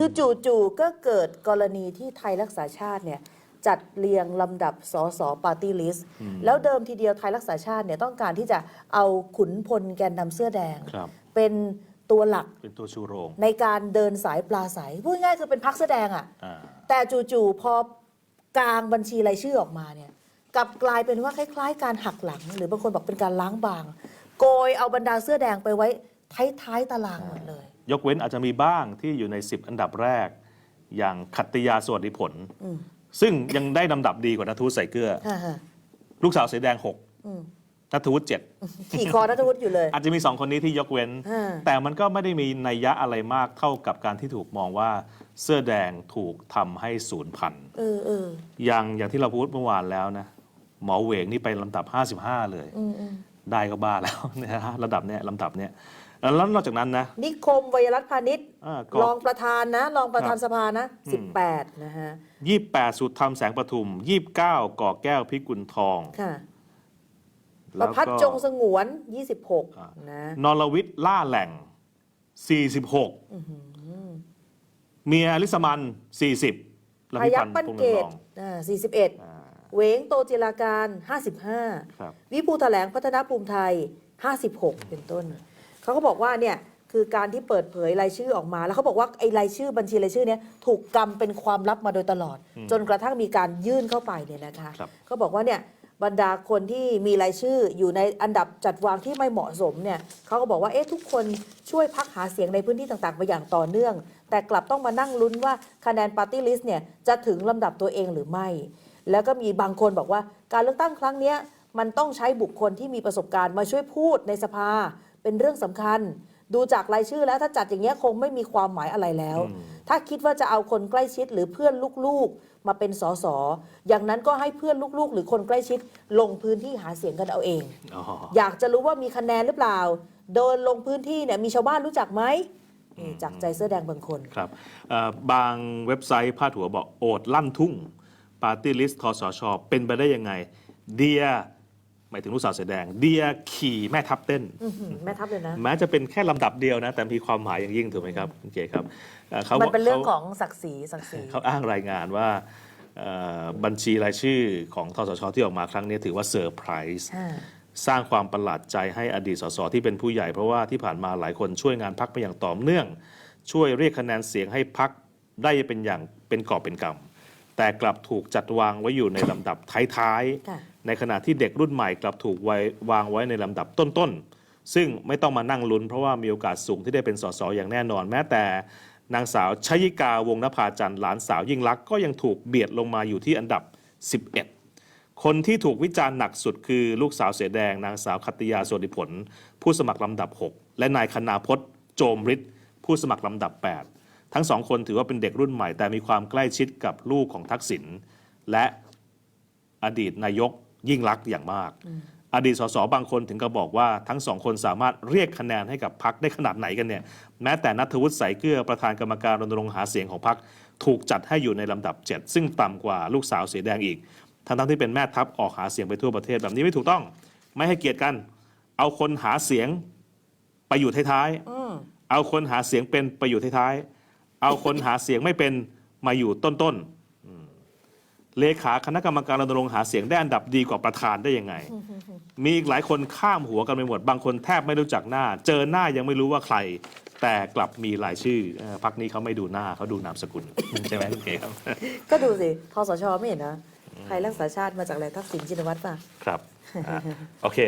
คือจู่ๆก็เกิดกรณีที่ไทยรักษาชาติเนี่ยจัดเรียงลำดับสสปาร์ตี้ลิสต์แล้วเดิมทีเดียวไทยรักษาชาติเนี่ยต้องการที่จะเอาขุนพลแกนนำเสื้อแดงครับเป็นตัวหลักเป็นตัวชูโรง ในการเดินสายปลาใสพูดง่ายๆคือเป็นพักเสื้อแดงอะ่ะอ่าแต่จู่ๆพอกลางบัญชีรายชื่อออกมาเนี่ยกลับกลายเป็นว่าคล้ายๆ การหักหลัง หรือบางคนบอกเป็นการล้างบาง โกยเอาบรรดาเสื้อแดงไปไว้ท้ายๆตารางหมดเลย ยกเว้นอาจจะมีบ้างที่อยู่ใน 10 อันดับแรก อย่างขัตติยาสวัสดิผล อืมซึ่งยังได้ลำดับดีกว่านัทวุฒิใส่เกลือ ฮ่าฮ่าลูกสาวเสอแดงอืม6นัทวุฒิเจ็ดขี่คอนัทวุฒิอยู่เลยอาจจะมีสองคนนี้ที่ยกเว้นอ่าแต่มันก็ไม่ได้มีนัยยะอะไรมากเท่ากับการที่ถูกมองว่าเสื้อแดงถูกทำให้สูญพันธุ์เออเอออย่างอย่างที่เราพูดเมื่อวานแล้วนะ หมอเหวงนี่ไปลำดับ 55 เลย อืมอืมได้ก็บ้าแล้วนะฮะระดับเนี้ยลำดับเนี้ย แล้วนอกจากนั้นนะ นิคมวัยรัฐพาณิชย์อ่าก็ รองประธานนะรองประธานครับสภานะอืม18 นะฮะ 28 สุดธรรมแสงประทุม 29 ก่อแก้วพิกุลทองค่ะ ปแล้ระวพัดก็จงสงวน อ่า 26 นะ นรวิทย์ล่าแหล่ง 46อื้อหือเมียลิสมัน 40พายักธ์ปั้นพงษ์เกเรืองตรองอ่าอ่า41เหวงโตจิราการ 55 ครับ วิภูแถลงพัฒนาภูมิไทย 56 เป็นต้น เขาก็บอกว่าเนี่ยคือการที่เปิดเผยรายชื่อออกมา แล้วเขาบอกว่าไอ้รายชื่อบัญชีรายชื่อเนี้ยถูกกำเป็นความลับมาโดยตลอด จนกระทั่งมีการยื่นเข้าไปเนี่ยนะคะครับ เขาบอกว่าเนี่ยบรรดาคนที่มีรายชื่ออยู่ในอันดับจัดวางที่ไม่เหมาะสมเนี่ยเขาก็บอกว่าเอ๊ะทุกคนช่วยพักหาเสียงในพื้นที่ต่างๆ ไปอย่างต่อเนื่อง แต่กลับต้องมานั่งลุ้นว่าคะแนนปาร์ตี้ลิสต์เนี่ยจะถึงลำดับตัวเองหรือไม่ แล้วก็มีบางคนบอกว่าการเลือกตั้งครั้งเนี้ยมันต้องใช้บุคคลที่มีประสบการณ์มาช่วยพูดในสภา เป็นเรื่องสำคัญ ดูจากรายชื่อแล้วถ้าจัดอย่างเงี้ยคงไม่มีความหมายอะไรแล้ว ถ้าคิดว่าจะเอาคนใกล้ชิดหรือเพื่อนลูกๆ มาเป็นสสอย่างนั้นก็ให้เพื่อนลูกๆ หรือคนใกล้ชิดลงพื้นที่หาเสียงกันเอาเองอ๋ออยากจะรู้ว่ามีคะแนนหรือเปล่าเดินลงพื้นที่เนี่ยมีชาวบ้านรู้จักไหมนี่จากใจเสื้อแดงบางคนครับเอ่อบางเว็บไซต์พาดหัวบอกโอดลั่นทุ่งปาร์ตี้ลิสต์คอสชเป็นไปได้ยังไงเดีย หมายถึงลูกสาวเสือแดง เดียขี่แม่ทัพเต้น อื้อหือแม่ทัพเลยนะ แม้จะเป็นแค่ลำดับเดียวนะ แต่มีความหมายอย่างยิ่งถูกไหมครับคุณเก๋ครับเอ่อเขามันเป็นเรื่องขาของศักดิ์ศรีศักดิ์ศรี เขาอ้างรายงานว่าเอ่อบัญชีรายชื่อของทสชที่ออกมาครั้งนี้ถือว่าเซอร์ไพรส์ อ่า สร้างความประหลาดใจให้อดีตสสที่เป็นผู้ใหญ่เพราะว่าที่ผ่านมาหลายคนช่วยงานพักมาอย่างต่อเนื่อง ช่วยเรียกคะแนนเสียงให้พักได้เป็นอย่างเป็นกอบเป็นกำแต่กลับถูกจัดวางไว้อยู่ในลำดับท้ายค่ะๆ ในขณะที่เด็กรุ่นใหม่กลับถูกไว้วางไว้ในลำดับต้นๆ ซึ่งไม่ต้องมานั่งลุ้นเพราะว่ามีโอกาสสูงที่ได้เป็นสสอย่างแน่นอน แม้แต่นางสาวชยิกาวงนภาจันทร์หลานสาวยิ่งลักษณ์ก็ยังถูกเบียดลงมาอยู่ที่อันดับ 11คนที่ถูกวิจารณ์หนักสุดคือลูกสาวเสือแดงนางสาวคัติยาสวัสดิผล ผู้สมัครลำดับ 6 และนายคณาพจน์โจมฤทธิ์ผู้สมัครลำดับ 8 ทั้งสองคนถือว่าเป็นเด็กรุ่นใหม่แต่มีความใกล้ชิดกับลูกของทักษิณและอดีตนายก ยิ่งลักษณ์อย่างมาก อดีตสสบางคนถึงกับบอกว่าทั้งสองคนสามารถเรียกคะแนนให้กับพักได้ขนาดไหนกันเนี่ยแม้แต่นัทวุฒิใสายเกลือประธานกรรมการรณรงค์หาเสียงของพักถูกจัดให้อยู่ในลำดับ 7 ซึ่งต่ำกว่าลูกสาวเสียแดงอีก ทั้งๆที่เป็นแม่ทัพออกหาเสียงไปทั่วประเทศแบบนี้ไม่ถูกต้อง ไม่ให้เกียรติกัน เอาคนหาเสียงไปอยู่ท้ายอืมๆเอาคนหาเสียงเป็นไปอยู่ท้ายๆ เอาคนหาเสียงไม่เป็นมาอยู่ต้นๆอืม เลขาคณะกรรมการรณรงค์หาเสียงได้อันดับดีกว่าประธานได้ยังไง มีอีกหลายคนข้ามหัวกันไปหมด บางคนแทบไม่รู้จักหน้า เจอหน้ายังไม่รู้ว่าใคร แต่กลับมีรายชื่อเอ่อพักนี้เขาไม่ดูหน้าเขาดูนามสกุล ใช่ไหมคุณเก๋ครับ ก็ดูสิทสชไม่เห็นนะไทยรักษาชาติมาจากอะไรทักษิณชินวัตรป่ะ ครับอะโอเค